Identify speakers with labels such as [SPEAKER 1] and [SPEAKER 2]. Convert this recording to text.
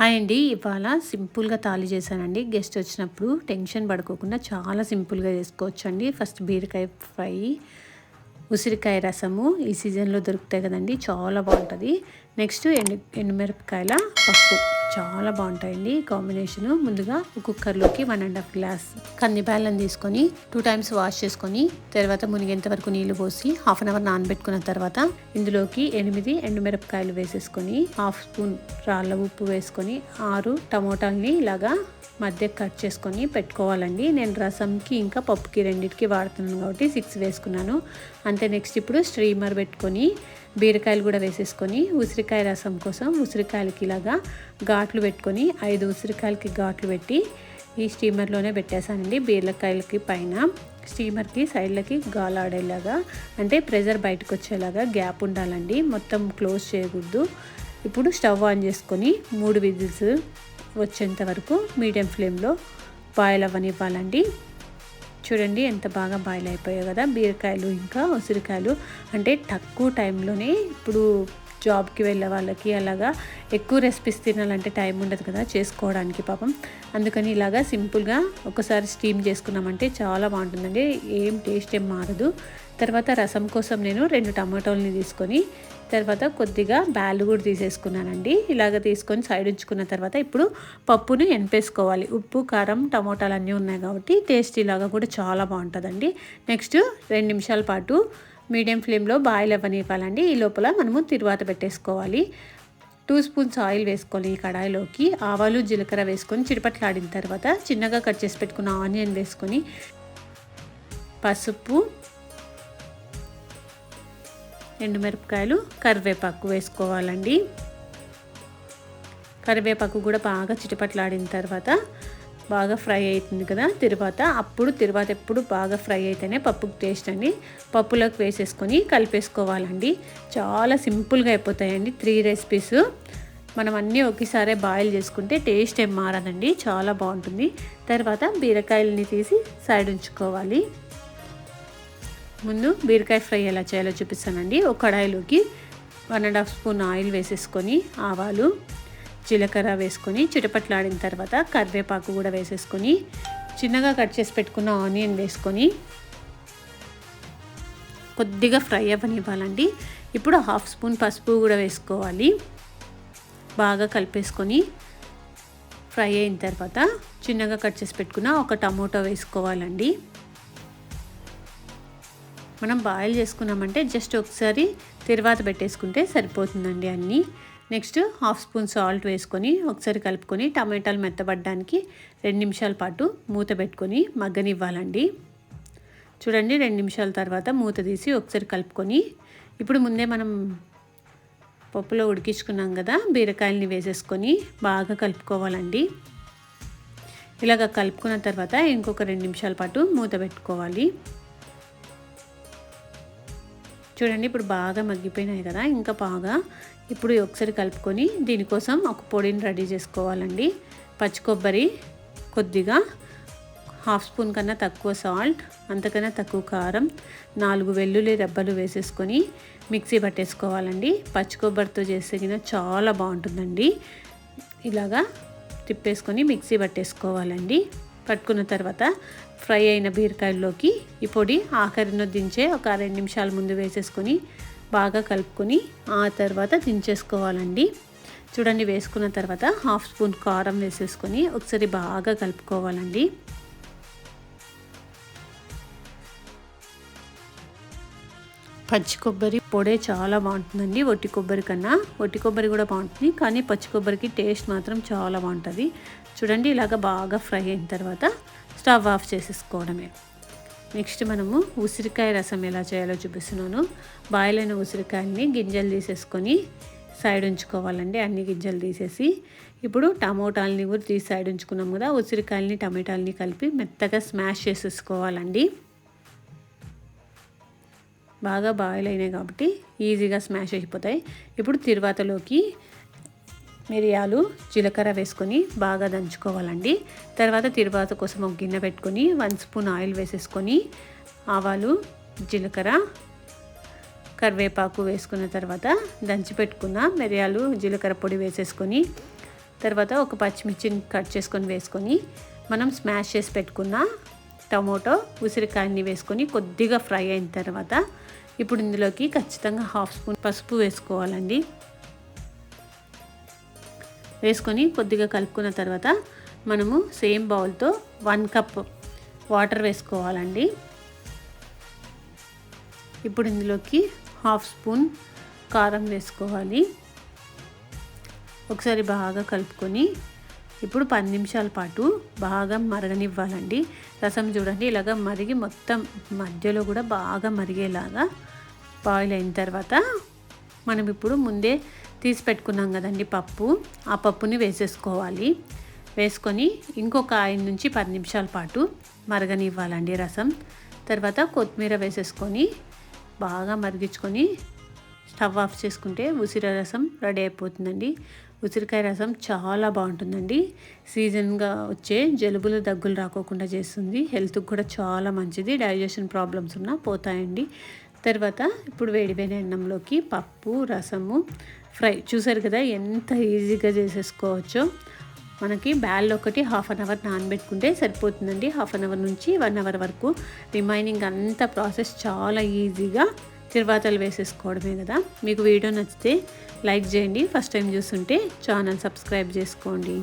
[SPEAKER 1] Hi అండి. ఇవాళ సింపుల్గా తాళి చేశానండి. గెస్ట్ వచ్చినప్పుడు టెన్షన్ పడుకోకుండా చాలా సింపుల్గా చేసుకోవచ్చు అండి ఫస్ట్ బీరకాయ ఫ్రై ఉసిరికాయ రసము ఈ సీజన్లో దొరుకుతాయి కదండి. చాలా బాగుంటుంది. నెక్స్ట్ ఎండు ఎండుమిరపకాయల పప్పు. చాలా బాగుంటాయండి కాంబినేషన్. ముందుగా కుక్కర్లోకి వన్ అండ్ హాఫ్ గ్లాస్ కంది తీసుకొని టూ టైమ్స్ వాష్ చేసుకొని తర్వాత మునిగేంత వరకు నీళ్ళు పోసి హాఫ్ అన్ అవర్ నానబెట్టుకున్న తర్వాత ఇందులోకి ఎనిమిది ఎండుమిరపకాయలు వేసేసుకొని హాఫ్ స్పూన్ రాళ్ళ ఉప్పు వేసుకొని ఆరు టమోటాలని ఇలాగా మధ్య కట్ చేసుకొని పెట్టుకోవాలండి. నేను రసంకి ఇంకా పప్పుకి రెండింటికి వాడుతున్నాను కాబట్టి సిక్స్ వేసుకున్నాను. అంతే నెక్స్ట్ ఇప్పుడు స్ట్రీమర్ పెట్టుకొని బీరకాయలు కూడా వేసేసుకొని ఉసిరికాయ రసం కోసం ఉసిరికాయలకి ఇలాగా ఘాట్లు పెట్టుకొని ఐదు ఉసిరికాయలకి ఘాట్లు పెట్టి ఈ స్టీమర్లోనే పెట్టేశానండి. బీరకాయలకి పైన స్టీమర్కి సైడ్లకి గాలాడేలాగా అంటే ప్రెజర్ బయటకు వచ్చేలాగా గ్యాప్ ఉండాలండి. మొత్తం క్లోజ్ చేయకూడదు. ఇప్పుడు స్టవ్ ఆన్ చేసుకొని మూడు విజిల్స్ వచ్చేంత వరకు మీడియం ఫ్లేమ్లో బాయిల్ అవ్వనివ్వాలండి. చూడండి ఎంత బాగా బాయిల్ అయిపోయాయి కదా బీరకాయలు ఇంకా ఉసిరికాయలు. అంటే తక్కువ టైంలోనే ఇప్పుడు జాబ్కి వెళ్ళే వాళ్ళకి అలాగా ఎక్కువ రెసిపీస్ తినాలంటే టైం ఉండదు కదా చేసుకోవడానికి పాపం. అందుకని ఇలాగా సింపుల్గా ఒకసారి స్టీమ్ చేసుకున్నామంటే చాలా బాగుంటుందండి. ఏం టేస్ట్ ఏం మారదు. తర్వాత రసం కోసం నేను రెండు టమాటోల్ని తీసుకొని తర్వాత కొద్దిగా బ్యాలు కూడా తీసేసుకున్నానండి. ఇలాగ తీసుకొని సైడ్ ఉంచుకున్న తర్వాత ఇప్పుడు పప్పును ఎనిపేసుకోవాలి ఉప్పు కారం టమోటాలు అన్నీ ఉన్నాయి కాబట్టి టేస్ట్ ఇలాగా కూడా చాలా బాగుంటుందండి. నెక్స్ట్ రెండు నిమిషాల పాటు మీడియం ఫ్లేమ్లో బాయిల్ అవ్వనివ్వాలండి. ఈ లోపల మనము తిరువాత పెట్టేసుకోవాలి. టూ స్పూన్స్ ఆయిల్ వేసుకొని ఈ కడాయిలోకి ఆవాలు జీలకర్ర వేసుకొని చిరుపట్లాడిన తర్వాత చిన్నగా కట్ చేసి పెట్టుకున్న ఆనియన్ వేసుకొని పసుపు ఎండుమిరపకాయలు కరివేపాకు వేసుకోవాలండి. కరివేపాకు కూడా బాగా చిటపట్లాడిన తర్వాత బాగా ఫ్రై అవుతుంది కదా తర్వాత. అప్పుడు తర్వాత ఎప్పుడు బాగా ఫ్రై అయితేనే పప్పుకు టేస్ట్ అండి. పప్పులోకి వేసేసుకొని కలిపేసుకోవాలండి. చాలా సింపుల్గా అయిపోతాయండి త్రీ రెసిపీస్ మనం అన్నీ ఒకేసారి బాయిల్ చేసుకుంటే టేస్ట్ ఏం మారదండి. చాలా బాగుంటుంది. తర్వాత బీరకాయలని తీసి సైడ్ ఉంచుకోవాలి. ముందు బీరకాయ ఫ్రై ఎలా చేయాలో చూపిస్తానండి. ఒక కడాయిలోకి one and half spoon oil వేసేసుకొని ఆవాలు జీలకర్ర వేసుకొని చిటపట్లాడిన తర్వాత కరివేపాకు కూడా వేసేసుకొని చిన్నగా కట్ చేసి పెట్టుకున్న ఆనియన్ వేసుకొని కొద్దిగా ఫ్రై అవ్వనివ్వాలండి. ఇప్పుడు హాఫ్ స్పూన్ పసుపు కూడా వేసుకోవాలి. బాగా కలిపేసుకొని ఫ్రై అయిన తర్వాత చిన్నగా కట్ చేసి పెట్టుకున్న ఒక టమోటో వేసుకోవాలండి. మనం బాయిల్ చేసుకున్నామంటే జస్ట్ ఒకసారి తిరువాత పెట్టేసుకుంటే సరిపోతుందండి అన్నీ. నెక్స్ట్ హాఫ్ స్పూన్ సాల్ట్ వేసుకొని ఒకసారి కలుపుకొని టమాటాలు మెత్తబడ్డానికి రెండు నిమిషాల పాటు మూత పెట్టుకొని మగ్గనివ్వాలండి. చూడండి రెండు నిమిషాల తర్వాత మూత తీసి ఒకసారి కలుపుకొని ఇప్పుడు ముందే మనం పప్పులో ఉడికించుకున్నాం కదా బీరకాయలని వేసేసుకొని బాగా కలుపుకోవాలండి. ఇలాగ కలుపుకున్న తర్వాత ఇంకొక రెండు నిమిషాల పాటు మూత పెట్టుకోవాలి. చూడండి ఇప్పుడు బాగా మగ్గిపోయినాయి కదా ఇంకా బాగా ఇప్పుడు ఒకసారి కలుపుకొని దీనికోసం ఒక పొడిని రెడీ చేసుకోవాలండి. పచ్చి కొబ్బరి కొద్దిగా హాఫ్ స్పూన్ కన్నా తక్కువ సాల్ట్ అంతకన్నా తక్కువ కారం నాలుగు వెల్లుల్లి రెబ్బలు వేసేసుకొని మిక్సీ పట్టేసుకోవాలండి. పచ్చి కొబ్బరితో చేసిన చాలా బాగుంటుందండి. ఇలాగా తిప్పేసుకొని మిక్సీ పట్టేసుకోవాలండి. పట్టుకున్న తర్వాత ఫ్రై అయిన బీరకాయల్లోకి ఈ పొడి ఆఖరిన దించే ఒక రెండు నిమిషాల ముందు వేసేసుకొని బాగా కలుపుకొని ఆ తర్వాత దించేసుకోవాలండి. చూడండి వేసుకున్న తర్వాత హాఫ్ స్పూన్ కారం వేసేసుకొని ఒకసారి బాగా కలుపుకోవాలండి. పచ్చి కొబ్బరి పొడే చాలా బాగుంటుందండి ఒట్టి కొబ్బరి కన్నా. ఒట్టి కొబ్బరి కూడా బాగుంటుంది కానీ పచ్చి కొబ్బరికి టేస్ట్ మాత్రం చాలా బాగుంటుంది. చూడండి ఇలాగ బాగా ఫ్రై అయిన తర్వాత స్టవ్ ఆఫ్ చేసేసుకోవడమే. నెక్స్ట్ మనము ఉసిరికాయ రసం ఎలా చేయాలో చూపిస్తున్నాను. బాయిల్ అయిన ఉసిరికాయని గింజలు తీసేసుకొని సైడ్ ఉంచుకోవాలండి అన్ని గింజలు తీసేసి. ఇప్పుడు టమోటాలని కూడా తీసి సైడ్ ఉంచుకున్నాం కదా ఉసిరికాయలని టమాటాలని కలిపి మెత్తగా స్మాష్ చేసేసుకోవాలండి. బాగా బాయిల్ అయినాయి కాబట్టి ఈజీగా స్మాష్ అయిపోతాయి. ఇప్పుడు తిరువాతలోకి మిరియాలు జీలకర్ర వేసుకొని బాగా దంచుకోవాలండి. తర్వాత తిరువాత కోసం ఒక గిన్నె పెట్టుకొని వన్ స్పూన్ ఆయిల్ వేసేసుకొని ఆవాలు జీలకర్ర కరివేపాకు వేసుకున్న తర్వాత దంచి పెట్టుకున్న మిరియాలు జీలకర్ర పొడి వేసేసుకొని తర్వాత ఒక పచ్చిమిర్చిని కట్ చేసుకొని వేసుకొని మనం స్మాష్ చేసి పెట్టుకున్న టమోటో ఉసిరికాయని వేసుకొని కొద్దిగా ఫ్రై అయిన తర్వాత ఇప్పుడు ఇందులోకి ఖచ్చితంగా హాఫ్ స్పూన్ పసుపు వేసుకోవాలండి. వేసుకొని కొద్దిగా కలుపుకున్న తర్వాత మనము సేమ్ బౌల్తో వన్ కప్ వాటర్ వేసుకోవాలండి. ఇప్పుడు ఇందులోకి హాఫ్ స్పూన్ కారం వేసుకోవాలి. ఒకసారి బాగా కలుపుకొని ఇప్పుడు పది నిమిషాల పాటు బాగా మరగనివ్వాలండి. రసం చూడండి ఇలాగ మరిగి మొత్తం మధ్యలో కూడా బాగా మరిగేలాగా బాయిల్ అయిన తర్వాత మనం ఇప్పుడు ముందే తీసి పెట్టుకున్నాం కదండి పప్పు. ఆ పప్పుని వేసేసుకోవాలి. వేసుకొని ఇంకొక ఐదు నుంచి పది నిమిషాల పాటు మరగనివ్వాలండి రసం. తర్వాత కొత్తిమీర వేసేసుకొని బాగా మరిగించుకొని స్టవ్ ఆఫ్ చేసుకుంటే ఉసిరి రసం రెడీ అయిపోతుందండి. ఉసిరికాయ రసం చాలా బాగుంటుందండి. సీజన్గా వచ్చే జలుబులు దగ్గులు రాకోకుండా చేస్తుంది. హెల్త్కి కూడా చాలా మంచిది. డైజెషన్ ప్రాబ్లమ్స్ ఉన్నా పోతాయండి. తర్వాత ఇప్పుడు వేడివేడి అన్నంలోకి పప్పు రసము ఫ్రై. చూసారు కదా ఎంత ఈజీగా చేసేసుకోవచ్చో. మనకి బ్యాల్ ఒకటి హాఫ్ అన్ అవర్ నానబెట్టుకుంటే సరిపోతుందండి. హాఫ్ అన్ అవర్ నుంచి వన్ అవర్ వరకు రిమైనింగ్ అంత ప్రాసెస్ చాలా ఈజీగా తిరువాతలు వేసేసుకోవడమే కదా. మీకు వీడియో నచ్చితే లైక్ చేయండి. ఫస్ట్ టైం చూస్తుంటే ఛానల్ సబ్స్క్రైబ్ చేసుకోండి.